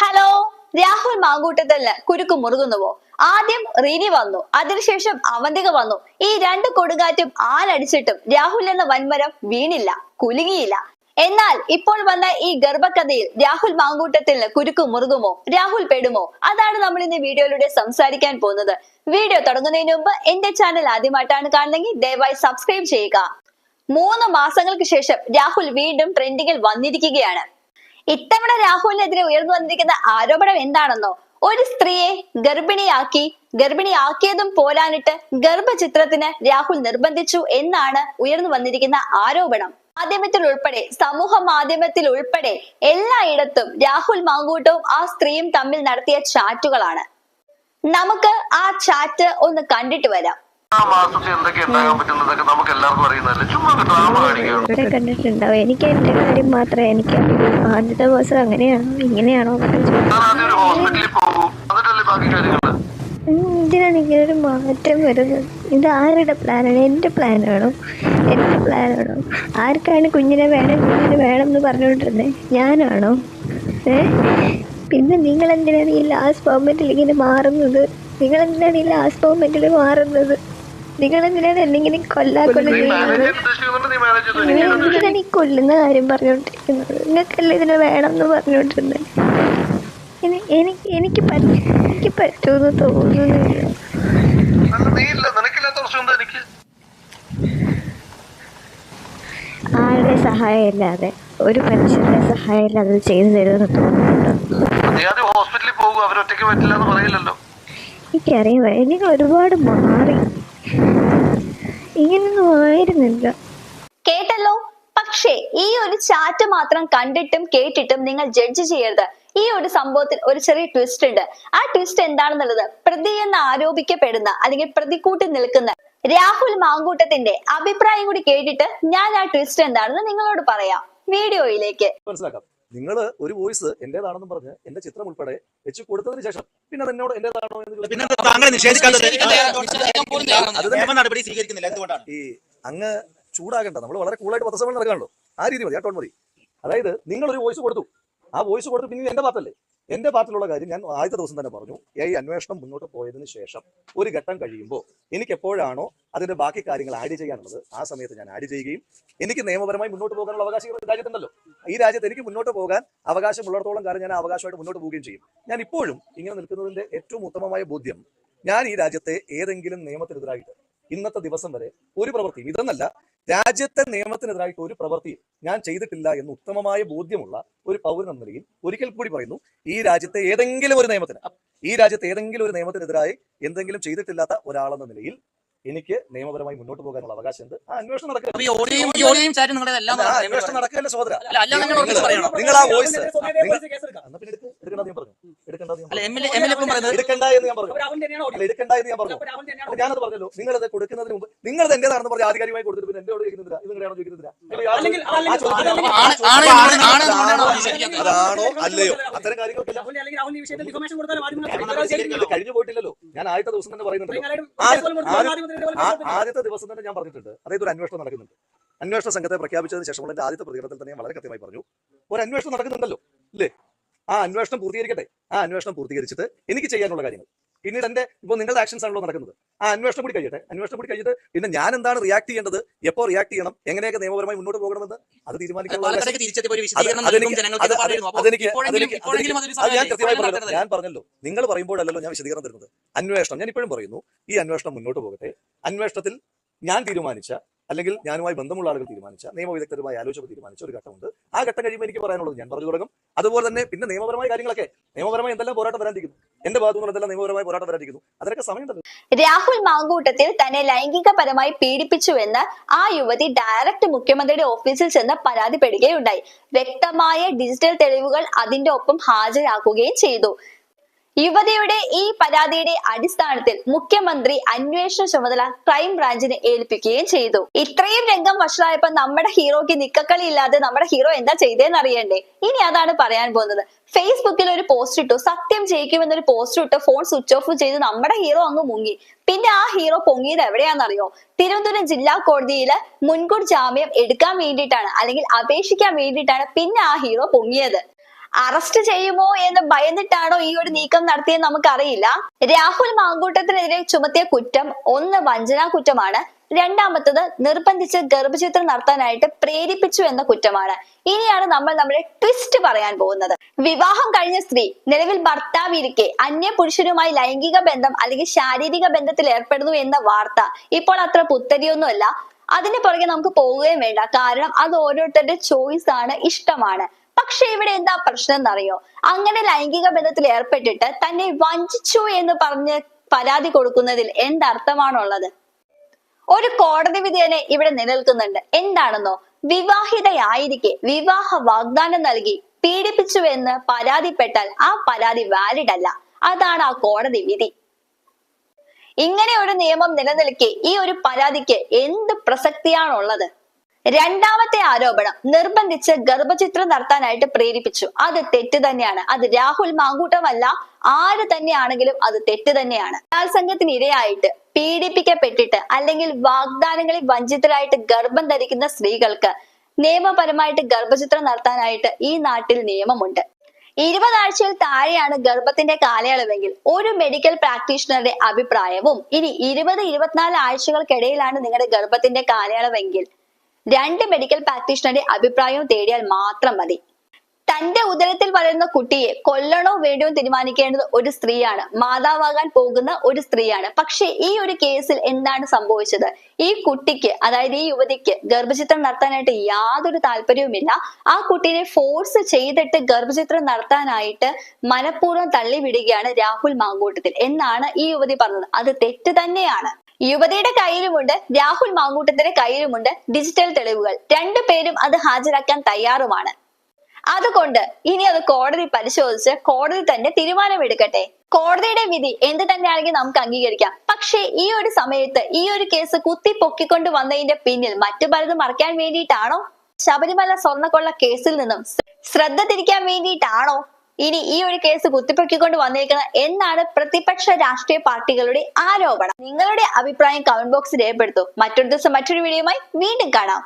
Hello Rahul മാങ്കൂട്ടത്തിന് കുരുക്ക് മുറുകുന്നുവോ? ആദ്യം റിനി വന്നു അതിനുശേഷം അവന്തിക വന്നു. ഈ രണ്ട് കൊടുങ്കാറ്റും ആലടിച്ചിട്ടും രാഹുൽ എന്ന വൻമരം വീണില്ല കുലുങ്ങിയില്ല. എന്നാൽ ഇപ്പോൾ വന്ന ഈ ഗർഭകഥയിൽ രാഹുൽ മാങ്കൂട്ടത്തിന് കുരുക്ക് മുറുകുമോ? രാഹുൽ പെടുമോ? അതാണ് നമ്മൾ ഇന്ന് വീഡിയോയിലൂടെ സംസാരിക്കാൻ പോകുന്നത്. വീഡിയോ തുടങ്ങുന്നതിന് മുമ്പ് എന്റെ ചാനൽ ആദ്യമായിട്ടാണ് കാണുന്നെങ്കിൽ ദയവായി സബ്സ്ക്രൈബ് ചെയ്യുക. മൂന്ന് മാസങ്ങൾക്ക് ശേഷം രാഹുൽ വീണ്ടും ട്രെൻഡിങ്ങിൽ വന്നിരിക്കുകയാണ്. ഇത്തവണ രാഹുലിനെതിരെ ഉയർന്നു വന്നിരിക്കുന്ന ആരോപണം എന്താണെന്നോ? ഒരു സ്ത്രീയെ ഗർഭിണിയാക്കി ഗർഭിണിയാക്കിയതും പോരാനിട്ട് ഗർഭചിത്രത്തിന് രാഹുൽ നിർബന്ധിച്ചു എന്നാണ് ഉയർന്നു വന്നിരിക്കുന്ന ആരോപണം. മാധ്യമത്തിൽ ഉൾപ്പെടെ സമൂഹ മാധ്യമത്തിൽ ഉൾപ്പെടെ എല്ലായിടത്തും രാഹുൽ മാങ്കൂട്ടവും ആ സ്ത്രീയും തമ്മിൽ നടത്തിയ ചാറ്റുകളാണ്. നമുക്ക് ആ ചാറ്റ് ഒന്ന് കണ്ടിട്ട് വരാം. ഇവിടെ കണ്ടിട്ടുണ്ടാവും. എനിക്ക് എന്റെ കാര്യം മാത്രമേ എനിക്ക് ആദ്യത്തെ ദിവസം അങ്ങനെയാണോ? ഇങ്ങനെയാണോ എന്തിനാണ് ഇങ്ങനെ ഒരു മാറ്റം വരുന്നത്? ഇത് ആരുടെ പ്ലാനാണ് എന്റെ പ്ലാനാണോ എന്റെ പ്ലാനാണോ ആർക്കാണ് കുഞ്ഞിനെ വേണം കുഞ്ഞിനെ വേണം എന്ന് പറഞ്ഞുകൊണ്ടിരുന്നത് ഞാനാണോ? ഏ? പിന്നെ നിങ്ങൾ എന്തിനാണ് ഈ ലാസ്റ്റ് മൊമെന്റിൽ ഇങ്ങനെ മാറുന്നത്? നിങ്ങൾ എന്തിനാണ് ഈ ലാസ്റ്റ് മൊമെന്റിൽ മാറുന്നത്? നിങ്ങൾ എന്തിനാണ് എന്നെങ്കിലും കൊല്ലാ നിങ്ങൾ ഈ കൊല്ലുന്ന കാര്യം പറഞ്ഞോണ്ടിരിക്കുന്നത് നിങ്ങൾക്കല്ലേ ഇതിനെ വേണം എന്ന് പറഞ്ഞോണ്ടിരുന്നത് എനിക്ക് എനിക്ക് എനിക്ക് പറ്റുമെന്ന് തോന്നുന്നില്ല. ആരുടെ സഹായം ഇല്ലാതെ ഒരു മനുഷ്യരുടെ സഹായം ഇല്ലാതെ ചെയ്തു തരുമെന്ന് തോന്നുന്നുണ്ടോ? ഹോസ്പിറ്റലിൽ പോകും അവരൊറ്റയ്ക്ക് പറ്റില്ല എന്ന് പറയില്ലല്ലോ. എനിക്കറിയാം നിങ്ങൾ ഒരുപാട് മാറി. ഇങ്ങനൊന്നും ആയിരുന്നില്ല കേട്ടല്ലോ? പക്ഷേ ഈ ഒരു ചാറ്റ് മാത്രം കണ്ടിട്ടും കേട്ടിട്ടും നിങ്ങൾ ജഡ്ജ് ചെയ്യരുത്. ഈ ഒരു സംഭവത്തിൽ ഒരു ചെറിയ ട്വിസ്റ്റ് ഉണ്ട്. ആ ട്വിസ്റ്റ് എന്താണെന്നുള്ളത് പ്രതി എന്ന് ആരോപിക്കപ്പെടുന്ന അല്ലെങ്കിൽ പ്രതിക്കൂട്ടി നിൽക്കുന്ന രാഹുൽ മാങ്കൂട്ടത്തിന്റെ അഭിപ്രായം കൂടി കേട്ടിട്ട് ഞാൻ ആ ട്വിസ്റ്റ് എന്താണെന്ന് നിങ്ങളോട് പറയാം. വീഡിയോയിലേക്ക്. മനസ്സിലാക്കാം. നിങ്ങൾ ഒരു വോയിസ് എന്റേതാണെന്നും പറഞ്ഞ് എന്റെ ചിത്രം ഉൾപ്പെടെ വെച്ച് കൊടുത്തതിന് ശേഷം പിന്നെ എന്നോട് എന്റേതാണോ എന്ന് ഈ അങ്ങ് ചൂടാകണ്ട. നമ്മൾ വളരെ കൂളായിട്ട് പത്രസമ്മേളനം നടക്കാണല്ലോ ആ രീതി മതി. ആ ടോൺ മതി. അതായത് നിങ്ങൾ ഒരു വോയിസ് കൊടുത്തു. ആ വോയിസ് കൊടുത്തു പിന്നെ എന്റെ പാർട്ടല്ലേ എന്റെ പാർട്ടിലുള്ള കാര്യം ഞാൻ ആദ്യത്തെ ദിവസം തന്നെ പറഞ്ഞു. ഈ അന്വേഷണം മുന്നോട്ട് പോയതിനു ശേഷം ഒരു ഘട്ടം കഴിയുമ്പോൾ എനിക്ക് എപ്പോഴാണോ അതിന്റെ ബാക്കി കാര്യങ്ങൾ ആഡ് ചെയ്യാനുള്ളത് ആ സമയത്ത് ഞാൻ ആഡ് ചെയ്യുകയും എനിക്ക് നിയമപരമായി മുന്നോട്ട് പോകാനുള്ള അവകാശം രാജ്യത്തുണ്ടല്ലോ. ഈ രാജ്യത്ത് എനിക്ക് മുന്നോട്ട് പോകാൻ അവകാശമുള്ളിടത്തോളം കാലം ഞാൻ അവകാശമായിട്ട് മുന്നോട്ട് പോവുകയും ചെയ്യും. ഞാൻ ഇപ്പോഴും ഇങ്ങനെ നിൽക്കുന്നതിന്റെ ഏറ്റവും ഉത്തമമായ ബോധ്യം ഞാൻ ഈ രാജ്യത്തെ ഏതെങ്കിലും നിയമത്തിനെതിരായിട്ട് ഇന്നത്തെ ദിവസം വരെ ഒരു പ്രവൃത്തിയും ഇതെന്നല്ല രാജ്യത്തെ നിയമത്തിനെതിരായിട്ട് ഒരു പ്രവൃത്തിയും ഞാൻ ചെയ്തിട്ടില്ല എന്ന് ഉത്തമമായ ബോധ്യമുള്ള ഒരു പൗരൻ എന്ന നിലയിൽ ഒരിക്കൽ കൂടി പറയുന്നു ഈ രാജ്യത്തെ ഏതെങ്കിലും ഒരു നിയമത്തിന് ഈ രാജ്യത്തെ ഏതെങ്കിലും ഒരു നിയമത്തിനെതിരായി എന്തെങ്കിലും ചെയ്തിട്ടില്ലാത്ത ഒരാളെന്ന നിലയിൽ എനിക്ക് നിയമപരമായി മുന്നോട്ട് പോകാനുള്ള അവകാശമുണ്ട് ആ അന്വേഷണം നടക്കുക ആ അന്വേഷണം നടക്കുകയല്ല സഹോദര? അല്ല, അല്ല, നിങ്ങൾ ആ വോയിസ് നിങ്ങൾ ആ വോയിസ് എടുക്കണ്ട എന്ന് ഞാൻ പറഞ്ഞു. അല്ല എടുക്കണ്ട എന്ന് ഞാൻ പറഞ്ഞു. അല്ല, ഞാനത് പറഞ്ഞല്ലോ. നിങ്ങളത് കൊടുക്കുന്നതിന് മുമ്പ് നിങ്ങളത് എന്റേതാണെന്ന് പറഞ്ഞ ആധികാരികമായി കൊടുത്തിട്ട് പിന്നെ എന്നോട് ചോദിക്കുന്നില്ല. ചോദിക്കുന്നില്ല? അതാണോ- അല്ലയോ? അത്തരം കാര്യങ്ങളൊക്കെ കഴിഞ്ഞു പോയിട്ടില്ലല്ലോ. ഞാൻ ആദ്യത്തെ ദിവസം തന്നെ കൊടുത്തു. ആദ്യത്തെ ദിവസം തന്നെ ഞാൻ പറഞ്ഞിട്ടുണ്ട്. അതായത് ഒരു അന്വേഷണം നടക്കുന്നുണ്ട്. അന്വേഷണ സംഘത്തെ പ്രഖ്യാപിച്ചതിന് ശേഷമുള്ള എന്റെ ആദ്യത്തെ പ്രതികരണത്തിൽ തന്നെ ഞാൻ വളരെ കൃത്യമായി പറഞ്ഞു. ഒരു അന്വേഷണം നടക്കുന്നുണ്ടല്ലോ. ഇല്ലേ? ആ അന്വേഷണം പൂർത്തീകരിക്കട്ടെ. ആ അന്വേഷണം പൂർത്തീകരിച്ചിട്ട് എനിക്ക് ചെയ്യാനുള്ള കാര്യങ്ങൾ. പിന്നീട് എന്റെ ഇപ്പോൾ നിങ്ങളുടെ ആക്ഷൻസ് ആണല്ലോ നടക്കുന്നത്. ആ അന്വേഷണം കൂടി കഴിയട്ടെ. അന്വേഷണം കൂടി കഴിഞ്ഞിട്ട് പിന്നെ ഞാൻ എന്താണ് റിയാക്ട് ചെയ്യേണ്ടത്? എപ്പോ റിയാക്ട് ചെയ്യണം? എങ്ങനെയൊക്കെ നിയമപരമായി മുന്നോട്ട് പോകണമെന്ന്? അത് തീരുമാനിക്കാനുള്ള ഞാൻ പറഞ്ഞല്ലോ. നിങ്ങൾ പറയുമ്പോഴല്ലോ ഞാൻ വിശദീകരണം തരുന്നത്. അന്വേഷണം. ഞാൻ ഇപ്പോഴും പറയുന്നു ഈ അന്വേഷണം മുന്നോട്ട് പോകട്ടെ. അന്വേഷണത്തിൽ ഞാൻ തീരുമാനിച്ച അല്ലെങ്കിൽ ഞാനുമായി ബന്ധമുള്ള ആളുകൾ തീരുമാനിച്ച നിയമവിദഗ്ധരുമായി ആലോചിച്ച് തീരുമാനിച്ച ഒരു ഘട്ടമുണ്ട്. ആ ഘട്ടം കഴിയുമ്പോൾ എനിക്ക് പറയാനുള്ളത് ഞാൻ പറഞ്ഞു തുടങ്ങും. അതുപോലെ തന്നെ പിന്നെ നിയമപരമായ കാര്യങ്ങളൊക്കെ. നിയമപരമായി എന്തെല്ലാം പോരാട്ടം വരാണ്ടിരിക്കുന്നു എന്റെ ഭാഗത്തു നിന്ന് നിയമപരമായ പോരാട്ടം വരാണ്ടിരിക്കുന്നു അതിനൊക്കെ സമയം തന്നെ രാഹുൽ മാങ്കൂട്ടത്തിൽ തന്നെ ലൈംഗികപരമായി പീഡിപ്പിച്ചുവെന്ന് ആ യുവതി ഡയറക്റ്റ് മുഖ്യമന്ത്രിയുടെ ഓഫീസിൽ ചെന്ന് പരാതിപ്പെടുകയുണ്ടായി. വ്യക്തമായ ഡിജിറ്റൽ തെളിവുകൾ അതിന്റെ ഒപ്പം ഹാജരാക്കുകയും ചെയ്തു. യുവതിയുടെ ഈ പരാതിയുടെ അടിസ്ഥാനത്തിൽ മുഖ്യമന്ത്രി അന്വേഷണ ചുമതല ക്രൈംബ്രാഞ്ചിനെ ഏൽപ്പിക്കുകയും ചെയ്തു. ഇത്രയും രംഗം വഷളായപ്പോ നമ്മുടെ ഹീറോയ്ക്ക് നിക്കക്കളി ഇല്ലാതെ നമ്മുടെ ഹീറോ എന്താ ചെയ്തതെന്ന് അറിയണ്ടേ? ഇനി അതാണ് പറയാൻ പോകുന്നത്. ഫേസ്ബുക്കിൽ ഒരു പോസ്റ്റ് ഇട്ടു. സത്യം ജയിക്കുമെന്നൊരു പോസ്റ്റ് ഇട്ട് ഫോൺ സ്വിച്ച് ഓഫ് ചെയ്ത് നമ്മുടെ ഹീറോ അങ്ങ് മുങ്ങി. പിന്നെ ആ ഹീറോ പൊങ്ങിയത് എവിടെയാണെന്നറിയോ? തിരുവനന്തപുരം ജില്ലാ കോടതിയിൽ മുൻകൂർ ജാമ്യം എടുക്കാൻ വേണ്ടിയിട്ടാണ്. അല്ലെങ്കിൽ അപേക്ഷിക്കാൻ വേണ്ടിയിട്ടാണ് പിന്നെ ആ ഹീറോ പൊങ്ങിയത്. അറസ്റ്റ് ചെയ്യുമോ എന്ന് ഭയന്നിട്ടാണോ ഈ ഒരു നീക്കം നടത്തിയെന്ന് നമുക്കറിയില്ല. രാഹുൽ മാങ്കൂട്ടത്തിനെതിരെ ചുമത്തിയ കുറ്റം ഒന്ന് വഞ്ചനാ കുറ്റമാണ്. രണ്ടാമത്തത് നിർബന്ധിച്ച് ഗർഭചിത്രം നടത്താനായിട്ട് പ്രേരിപ്പിച്ചു എന്ന കുറ്റമാണ്. ഇനിയാണ് നമ്മൾ നമ്മുടെ ട്വിസ്റ്റ് പറയാൻ പോകുന്നത്. വിവാഹം കഴിഞ്ഞ സ്ത്രീ നിലവിൽ ഭർത്താവിരിക്കെ അന്യ പുരുഷനുമായി ലൈംഗിക ബന്ധം അല്ലെങ്കിൽ ശാരീരിക ബന്ധത്തിൽ ഏർപ്പെടുന്നു എന്ന വാർത്ത ഇപ്പോൾ അത്ര പുത്തരിയൊന്നുമല്ല. അതിന് പുറകെ നമുക്ക് പോവുകയും വേണ്ട. കാരണം അത് ഓരോരുത്തരുടെ ചോയ്സ് ആണ് ഇഷ്ടമാണ്. പക്ഷെ ഇവിടെ എന്താ പ്രശ്നം എന്നറിയോ? അങ്ങനെ ലൈംഗിക ബന്ധത്തിൽ ഏർപ്പെട്ടിട്ട് തന്നെ വഞ്ചിച്ചു എന്ന് പറഞ്ഞ് പരാതി കൊടുക്കുന്നതിൽ എന്തർത്ഥമാണുള്ളത്? ഒരു കോടതി വിധി തന്നെ ഇവിടെ നിലനിൽക്കുന്നുണ്ട്. എന്താണെന്നോ? വിവാഹിതയായിരിക്കെ വിവാഹ വാഗ്ദാനം നൽകി പീഡിപ്പിച്ചു എന്ന് പരാതിപ്പെട്ടാൽ ആ പരാതി വാലിഡ് അല്ല. അതാണ് ആ കോടതി വിധി. ഇങ്ങനെ ഒരു നിയമം നിലനിൽക്കെ ഈ ഒരു പരാതിക്ക് എന്ത് പ്രസക്തിയാണുള്ളത്? രണ്ടാമത്തെ ആരോപണം നിർബന്ധിച്ച് ഗർഭചിത്രം നടത്താനായിട്ട് പ്രേരിപ്പിച്ചു. അത് തെറ്റ് തന്നെയാണ്. അത് രാഹുൽ മാങ്കൂട്ടമല്ല. ആര് തന്നെയാണെങ്കിലും അത് തെറ്റ് തന്നെയാണ്. ബലാത്സംഗത്തിന് ഇരയായിട്ട് പീഡിപ്പിക്കപ്പെട്ടിട്ട് അല്ലെങ്കിൽ വാഗ്ദാനങ്ങളിൽ വഞ്ചിതരായിട്ട് ഗർഭം ധരിക്കുന്ന സ്ത്രീകൾക്ക് നിയമപരമായിട്ട് ഗർഭചിത്രം നടത്താനായിട്ട് ഈ നാട്ടിൽ നിയമമുണ്ട്. ഇരുപതാഴ്ചയിൽ താഴെയാണ് ഗർഭത്തിന്റെ കാലയളവെങ്കിൽ ഒരു മെഡിക്കൽ പ്രാക്ടീഷണറുടെ അഭിപ്രായവും ഇനി ഇരുപത് ഇരുപത്തിനാല് ആഴ്ചകൾക്കിടയിലാണ് നിങ്ങളുടെ ഗർഭത്തിന്റെ കാലയളവെങ്കിൽ രണ്ട് മെഡിക്കൽ പ്രാക്ടീഷണറുടെ അഭിപ്രായവും തേടിയാൽ മാത്രം മതി. തന്റെ ഉദരത്തിൽ വളരുന്ന കുട്ടിയെ കൊല്ലണോ വേണ്ടോ തീരുമാനിക്കേണ്ടത് ഒരു സ്ത്രീയാണ്. മാതാവാകാൻ പോകുന്ന ഒരു സ്ത്രീയാണ്. പക്ഷെ ഈ ഒരു കേസിൽ എന്താണ് സംഭവിച്ചത്? ഈ കുട്ടിക്ക് അതായത് ഈ യുവതിക്ക് ഗർഭചിത്രം നടത്താനായിട്ട് യാതൊരു താല്പര്യവുമില്ല. ആ കുട്ടീനെ ഫോഴ്സ് ചെയ്തിട്ട് ഗർഭചിത്രം നടത്താനായിട്ട് മനഃപൂർവം തള്ളിവിടുകയാണ് രാഹുൽ മാങ്കൂട്ടത്തിൽ. എന്നാണ് ഈ യുവതി പറഞ്ഞത്. അത് തെറ്റ് തന്നെയാണ്. യുവതിയുടെ കയ്യിലുമുണ്ട് രാഹുൽ മാങ്കൂട്ടത്തിന്റെ കയ്യിലുമുണ്ട് ഡിജിറ്റൽ തെളിവുകൾ. രണ്ടു പേരും അത് ഹാജരാക്കാൻ തയ്യാറുമാണ്. അതുകൊണ്ട് ഇനി അത് കോടതി പരിശോധിച്ച് കോടതി തന്നെ തീരുമാനമെടുക്കട്ടെ. കോടതിയുടെ വിധി എന്ത് തന്നെയാണെങ്കിൽ നമുക്ക് അംഗീകരിക്കാം. പക്ഷേ ഈ ഒരു സമയത്ത് ഈ ഒരു കേസ് കുത്തി പൊക്കിക്കൊണ്ട് വന്നതിന്റെ പിന്നിൽ മറ്റു പലതും മറക്കാൻ വേണ്ടിയിട്ടാണോ? ശബരിമല സ്വർണക്കൊള്ള കേസിൽ നിന്നും ശ്രദ്ധ തിരിക്കാൻ വേണ്ടിയിട്ടാണോ ഇനി ഈ ഒരു കേസ് കുത്തിപ്പൊക്കിക്കൊണ്ട് വന്നിരിക്കുന്നത് എന്നാണ് പ്രതിപക്ഷ രാഷ്ട്രീയ പാർട്ടികളുടെ ആരോപണം. നിങ്ങളുടെ അഭിപ്രായം കമന്റ് ബോക്സിൽ രേഖപ്പെടുത്തൂ. മറ്റൊരു ദിവസം മറ്റൊരു വീഡിയോയുമായി വീണ്ടും കാണാം.